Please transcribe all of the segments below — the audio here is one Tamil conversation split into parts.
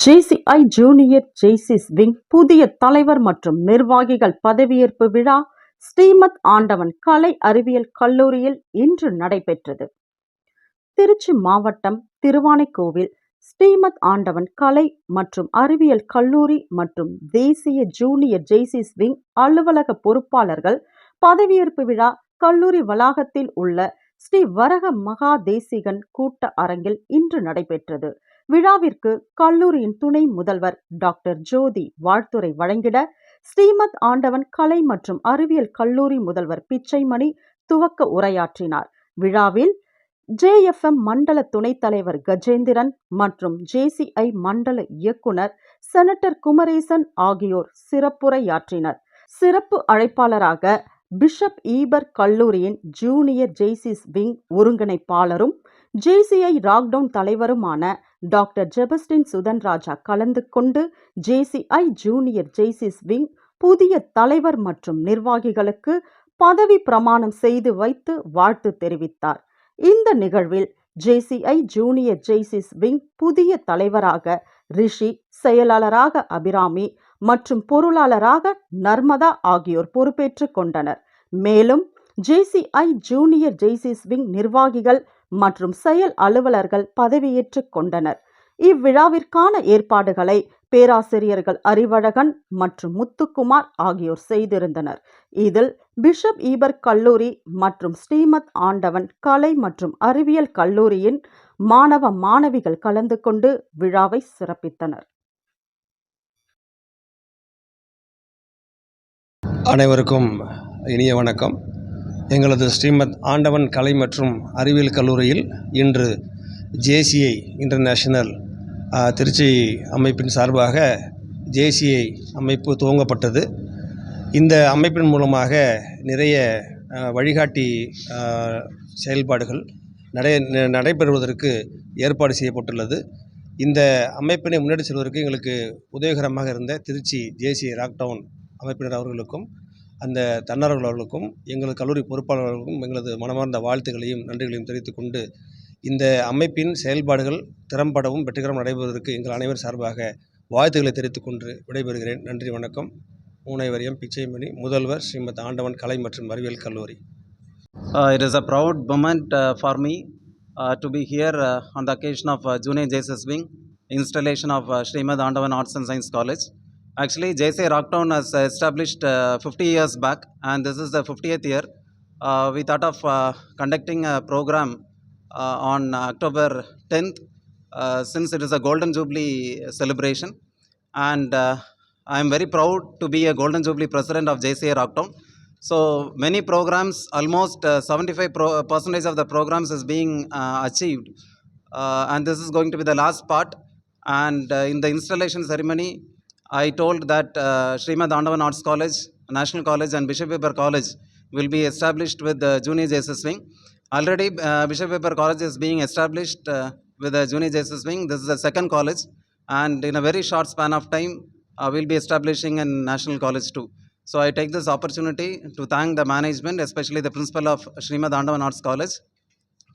ஜேசிஐ ஜூனியர் ஜேசிஸ் விங் புதிய தலைவர் மற்றும் நிர்வாகிகள் பதவியேற்பு விழா ஸ்ரீமத் ஆண்டவன் கலை அறிவியல் கல்லூரியில் இன்று நடைபெற்றது. திருச்சி மாவட்டம் திருவானைக்கோவில் ஸ்ரீமத் ஆண்டவன் கலை மற்றும் அறிவியல் கல்லூரி மற்றும் தேசிய ஜூனியர் ஜேசிஸ் விங் அலுவலக பொறுப்பாளர்கள் பதவியேற்பு விழா கல்லூரி வளாகத்தில் உள்ள ஸ்ரீ வரக மகா தேசிகன் கூட்ட அரங்கில் இன்று நடைபெற்றது. விழாவிற்கு கல்லூரியின் துணை முதல்வர் டாக்டர் ஜோதி வாழ்த்துரை வழங்கிட ஸ்ரீமத் ஆண்டவன் கலை மற்றும் அறிவியல் கல்லூரி முதல்வர் பிச்சைமணி துவக்க உரையாற்றினார். விழாவில் ஜேஎஃப்எம் மண்டல துணைத் தலைவர் கஜேந்திரன் மற்றும் ஜேசிஐ மண்டல இயக்குனர் செனட்டர் குமரேசன் ஆகியோர் சிறப்புரையாற்றினர். சிறப்பு அழைப்பாளராக பிஷப் ஈபர் கல்லூரியின் ஜூனியர் ஜேசிஸ் விங் ஒருங்கிணைப்பாளரும் ஜேசிஐ ராக்டவுன் தலைவருமான டாக்டர் ஜெபஸ்டின் சுதன்ராஜா கலந்து கொண்டு ஜேசிஐ ஜூனியர் ஜேசிஸ் விங் புதிய தலைவர் மற்றும் நிர்வாகிகளுக்கு பதவி பிரமாணம் செய்து வைத்து வாழ்த்து தெரிவித்தார். இந்த நிகழ்வில் ஜேசிஐ ஜூனியர் ஜெய்சிஸ் விங் புதிய தலைவராக ரிஷி செயலாளராக அபிராமி மற்றும் பொருளாளராக நர்மதா ஆகியோர் பொறுப்பேற்றுக் கொண்டனர். மேலும் ஜேசிஐ ஜூனியர் ஜெய்சிஸ் விங் நிர்வாகிகள் மற்றும் செயல் அலுவலர்கள் பதவியேற்றுக் கொண்டனர். இவ்விழாவிற்கான ஏற்பாடுகளை பேராசிரியர்கள் அறிவழகன் மற்றும் முத்துக்குமார் ஆகியோர் செய்திருந்தனர். இதில் பிஷப் ஈபர் கல்லூரி மற்றும் ஸ்ரீமத் ஆண்டவன் கலை மற்றும் அறிவியல் கல்லூரியின் மாணவ மாணவிகள் கலந்து கொண்டு விழாவை சிறப்பித்தனர். அனைவருக்கும் இனிய வணக்கம். எங்களது ஸ்ரீமத் ஆண்டவன் கலை மற்றும் அறிவியல் கல்லூரியில் இன்று ஜேசிஐ இன்டர்நேஷனல் திருச்சி அமைப்பின் சார்பாக ஜேசிஐ அமைப்பு துவங்கப்பட்டது. இந்த அமைப்பின் மூலமாக நிறைய வழிகாட்டி செயல்பாடுகள் நடை நடைபெறுவதற்கு ஏற்பாடு செய்யப்பட்டுள்ளது. இந்த அமைப்பினை முன்னெடுத்து செல்வதற்கு எங்களுக்கு உதவிகரமாக இருந்த திருச்சி ஜேசிஐ ராக்டவுன் அமைப்பினர் அவர்களுக்கும் அந்த தன்னார்வலர்களுக்கும் எங்கள் எங்களது கல்லூரி பொறுப்பாளர்களுக்கும் எங்களது மனமார்ந்த வாழ்த்துக்களையும் நன்றிகளையும் தெரிவித்துக்கொண்டு இந்த அமைப்பின் செயல்பாடுகள் திறம்படவும் வெற்றிகரம் நடைபெறுவதற்கு எங்கள் அனைவர் சார்பாக வாழ்த்துக்களை தெரிவித்துக்கொண்டு விடைபெறுகிறேன். நன்றி வணக்கம். மூனைவரியம் பிச்சைமணி முதல்வர் ஸ்ரீமத் ஆண்டவன் கலை மற்றும் அறிவியல் கல்லூரி. It is a proud moment for me to be here on the occasion of junior Jaycees wing installation of Srimad Andavan arts and science college Actually, JSA Rocktown was established uh, 50 years back, and this is the 50th year. Uh, we thought of uh, conducting a program uh, on October 10th, uh, since it is a Golden Jubilee celebration, and uh, I am very proud to be a Golden Jubilee president of JCA Rocktown. So many programs, almost uh, 75 pro- percentage of the programs is being uh, achieved, uh, and this is going to be the last part. And uh, in the installation ceremony, I told that uh, Srimad Arts College, National College, and Bishop Weber College will be established with the Junior JSS Wing. Already, uh, Bishop Weber College is being established uh, with the Junior JSS Wing. This is the second college, and in a very short span of time, uh, we'll be establishing a national college too. So I take this opportunity to thank the management, especially the principal of Srimad Andavan Arts College,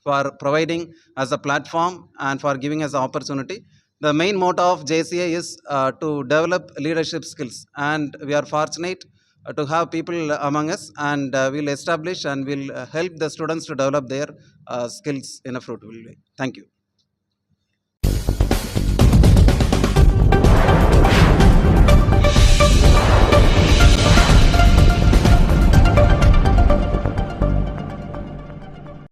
for providing us a platform and for giving us the opportunity. The main motto of JCA is uh, to develop leadership skills, and we are fortunate uh, to have people among us, and uh, we'll establish and we'll uh, help the students to develop their uh, skills in a fruitful way. Thank you.